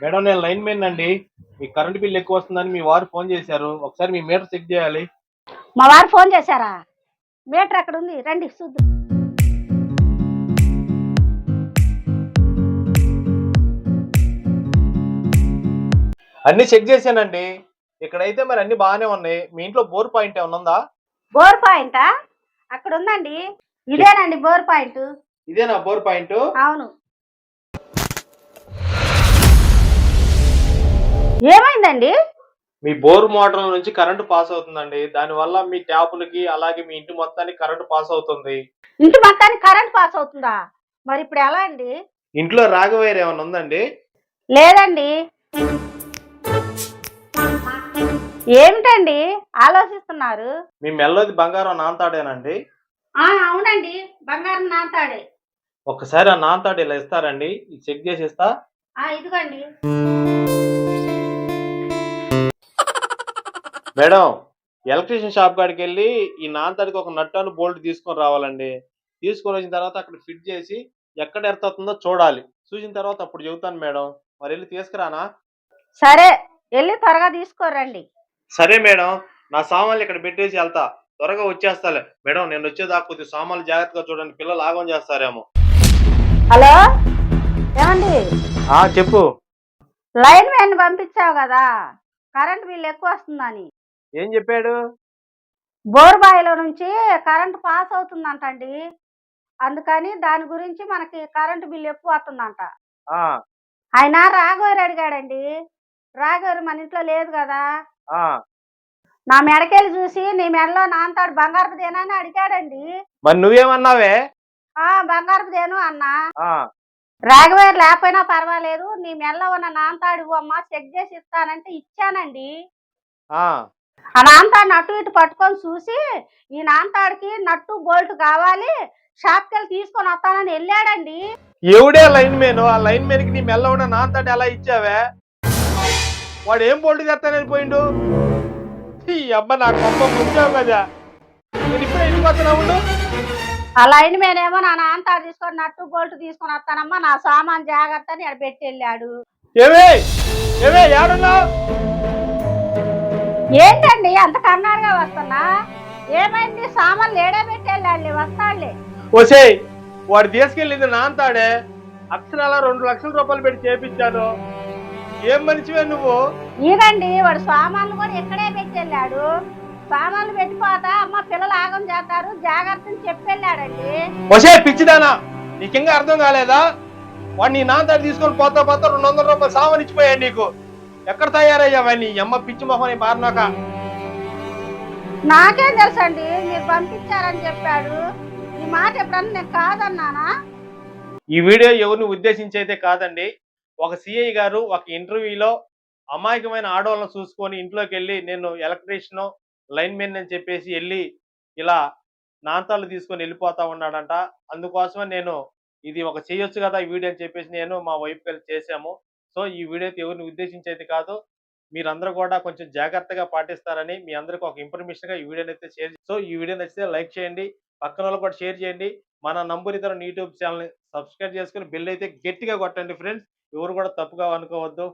Madam నేను line men అండి మీ current bill ఎక్కువ వస్తుందని మీ వారు ఫోన్ చేశారు. ఒకసారి మీ మీటర్ చెక్ చేయాలి. మా వారు ఫోన్ చేశారా? మీటర్ అక్కడ ఉంది? రండి చూద్దాం. అన్ని చెక్ చేశానండి. ఇక్కడైతే మరి అన్ని బాగానే ఉన్నాయి. మీ ఇంట్లో బోర్ పాయింట్ ఏమైనా ఉందా? బోర్ పాయింటా? అక్కడ ఉందండి. ఇదేనండి బోర్ పాయింట్. ఇదేనా బోర్ పాయింట్? అవును. ఏమైందండి మీ బోర్ మోటార్ నుంచి కరెంటు పాస్ అవుతుందండి. దానివల్ల మీ ట్యాపులకి అలాగే మీ ఇంటి మొత్తానికి కరెంటు పాస్ అవుతుంది. ఇంటి మొత్తానికి కరెంట్ పాస్ అవుతుందా? మరి ఇప్పుడు ఎలా అండి? ఇంట్లో రాగవైర్ ఏమైనా ఉందండి? లేదండి. ఏమిటండి? ఆలోచిస్తున్నారు. మీ మెల్లది బంగారం నాంతాడేనండి. ఆ అవునండి. బంగారం నాతాడే. ఒక్కసారి ఆ నాంతాడు ఇలా ఇస్తారండి. చెక్ చేసి ఇస్తా. ఆ ఇదిగోండి. మేడం ఎలక్ట్రీషియన్ షాప్ కాడికి వెళ్ళి ఈ నాంతాడికి ఒక నట్టాను బోల్ట్ తీసుకొని రావాలండి. తీసుకొని వచ్చిన తర్వాత అక్కడ ఫిట్ చేసి ఎక్కడ ఎర్తవుతుందో చూడాలి. చూసిన తర్వాత అప్పుడు చెబుతాను మేడం. మరి వెళ్ళి తీసుకురానా? సరే వెళ్ళి త్వరగా తీసుకోరండి సరే మేడం నా సామాన్లు ఇక్కడ పెట్టేసి వెళ్తా. త్వరగా వచ్చేస్తాలే. మేడం నేను వచ్చేదాకా కొద్ది సామాన్లు జాగ్రత్తగా చూడండి. పిల్లలు ఆగం చేస్తారేమో. హలో? ఏమండి? ఆ చెప్పు. లైన్ మ్యాన్ పంపించావు కదా. కరెంట్ బిల్ ఎక్కువ వస్తుందని. ఏం చెప్పాడు? బోర్ బాయిలో నుంచి కరెంట్ పాస్ అవుతుందంటండి. అందుకని దాని గురించి మనకి కరెంట్ బిల్ ఎక్కువ వస్తుందంట. ఆయన రాఘవేరు అడిగాడండి. రాఘవేరు మన ఇంట్లో లేదు కదా. నా మెడకెళ్ళి చూసి నీ మెడలో నాంతాడు బంగారపు దేనా అని అడిగాడండి. మరి నువ్వేమన్నావే? ఆ బంగారపు దేను అన్నా. రాఘవేరు లేకపోయినా పర్వాలేదు నీ మెడలో ఉన్న నాంతాడు అమ్మ చెక్ చేసి ఇస్తానంటే ఇచ్చానండి. ఆ నాంతాడిని అటు ఇటు పట్టుకొని చూసి ఈ నాంతాడికి నట్టు బోల్ట్ కావాలి షాప్కి వెళ్ళి తీసుకొని వస్తానని వెళ్ళాడండి. ఎవడే లైన్ మేన్ ఆ లైన్ మేన్కి నీ మెల్ల ఉన్న నాంతటి ఎలా ఇచ్చావే? వాడు ఏం బోల్డ్ తెస్తానని పోయిండు? ఈ అబ్బ నా కొమ్మ ముంచావు కదా. నేను ఇప్పుడే ఇంటికి వస్తున్నా ఉండు. ఆ లైన్ మేనేమో నా నాంతాడు తీసుకొని నట్టు బోల్ట్ తీసుకొని వస్తానమ్మా నా సామాన్ జాగ్రత్త అని ఆడ పెట్టి వెళ్ళాడు. ఏమే? ఏమే? ఏడున్నావు? ఏంటండి అంత కంగారుగా వస్తున్నా? ఏమైంది? సామాన్లు ఏడే పెట్టి వెళ్ళాలి వస్తాడులే ఒసేయ్ వాడు తీసుకెళ్ళింది నాంతాడే. అక్షరాల రెండు లక్షల రూపాయలు పెట్టి చేపించాను ఏం మనిషివే నువ్వు? ఇదండి వాడు సామాన్లు కూడా ఇక్కడే పెట్టి వెళ్ళాడు సామాన్లు పెట్టిపోతా అమ్మ పిల్లలు ఆగం చేస్తారు. జాగ్రత్త అని చెప్పి వెళ్ళాడండి ఒసే పిచ్చిదానా. నీకింకా అర్థం కాలేదా? వాడు నీ నాంతాడు తీసుకొని పోతా పోతా రెండు వందల రూపాయలు సామాన్ ఇచ్చిపోయాడు నీకు. ఎక్కడ తయారయ్యావా నీ అమ్మ పిచ్చి మొహం మారినాక? నాకేం తెలుసండి? మీరు పంపించారని చెప్పాడు. ఈ మాట ఎప్పుడన్నా నేను కాదన్నానా? ఈ వీడియో ఎవరిని ఉద్దేశించి అయితే కాదండి. ఒక సిఐ గారు ఒక ఇంటర్వ్యూలో అమాయకమైన ఆడవాళ్ళని చూసుకొని ఇంట్లోకి వెళ్ళి నేను ఎలక్ట్రీషియన్ లైన్ మెన్ అని చెప్పేసి వెళ్ళి ఇలా నాంతాలు తీసుకొని వెళ్ళిపోతా ఉన్నాడంట. అందుకోసమే నేను ఇది ఒక చేయొచ్చు కదా ఈ వీడియో అని చెప్పేసి నేను మా వైపు కలిసి చేశాము. సో ఈ వీడియో అయితే ఎవరిని ఉద్దేశించి అయితే కాదు మీరందరూ కూడా కొంచెం జాగ్రత్తగా పాటిస్తారని మీ అందరికి ఒక ఇన్ఫర్మేషన్గా ఈ వీడియోని అయితే షేర్ సో ఈ వీడియో నచ్చితే లైక్ చేయండి పక్కన వాళ్ళు కూడా షేర్ చేయండి మన నంబర్ ఇతర యూట్యూబ్ ఛానల్ సబ్స్క్రైబ్ చేసుకుని బెల్ అయితే గట్టిగా కొట్టండి ఫ్రెండ్స్ ఎవరు కూడా తప్పుగా అనుకోవద్దు.